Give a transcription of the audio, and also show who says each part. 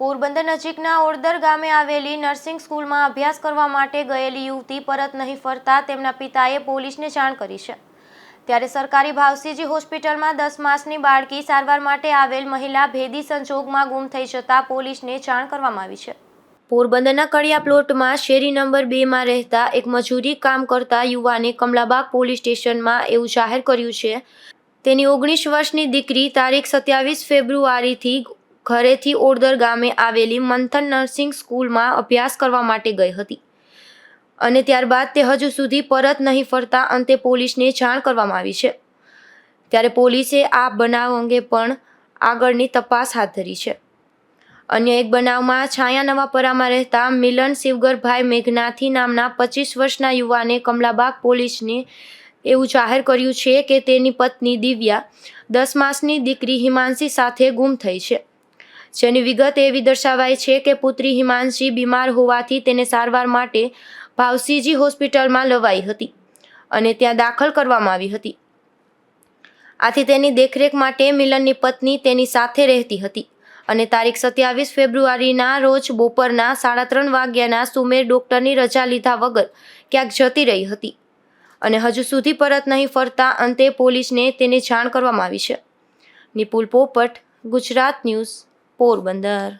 Speaker 1: પોરબંદર નજીકના ઓળદર ગામે આવેલી નર્સિંગ સ્કૂલમાં અભ્યાસ કરવા માટે ગયેલી યુવતી પરત નહીં ફરતા તેમના પિતાએ પોલીસને જાણ કરી છે. ત્યારે સરકારી ભાવસીજી હોસ્પિટલમાં દસ માસની બાળકી સારવાર માટે આવેલ મહિલા ભેદી સંજોગમાં ગુમ થઈ જતા પોલીસને જાણ કરવામાં આવી છે. પોરબંદરના કડિયા પ્લોટમાં શેરી નંબર બેમાં રહેતા એક મજૂરી કામ કરતા યુવાને કમલાબાગ પોલીસ સ્ટેશનમાં એવું જાહેર કર્યું છે. તેની ઓગણીસ વર્ષની દીકરી તારીખ સત્યાવીસ ફેબ્રુઆરીથી ઘરેથી ઓરદર ગામે આવેલી મંથન નર્સિંગ સ્કૂલમાં અભ્યાસ કરવા માટે ગઈ હતી. અને ત્યારબાદ તે હજુ સુધી પરત નહીં ફરતા અંતે પોલીસને જાણ કરવામાં આવી છે. ત્યારે પોલીસે આ બનાવ અંગે પણ આગળની તપાસ હાથ ધરી છે. અન્ય એક બનાવમાં છાયા નવાપરામાં રહેતા મિલન શિવગરભાઈ મેઘનાથી નામના પચીસ વર્ષના યુવાને કમલાબાગ પોલીસને એવું જાહેર કર્યું છે કે તેની પત્ની દિવ્યા દસ માસની દીકરી હિમાંશી સાથે ગુમ થઈ છે. જેની વિગત એવી દર્શાવાય છે કે પુત્રી હિમાંશી બીમાર હોવાથી તેને સારવાર માટે ભાવસીજી હોસ્પિટલમાં લવાઈ હતી અને ત્યાં દાખલ કરવામાં આવી હતી. આથી તેની દેખરેખ માટે મિલનની પત્ની તેની સાથે રહેતી હતી અને તારીખ સત્યાવીસ ફેબ્રુઆરીના રોજ બપોરના સાડા ત્રણ વાગ્યાના સુમેર ડૉક્ટરની રજા લીધા વગર ક્યાંક જતી રહી હતી અને હજુ સુધી પરત નહીં ફરતા અંતે પોલીસને તેને જાણ કરવામાં આવી છે. નિપુલ પોપટ, ગુજરાત ન્યૂઝ. પોરબંદર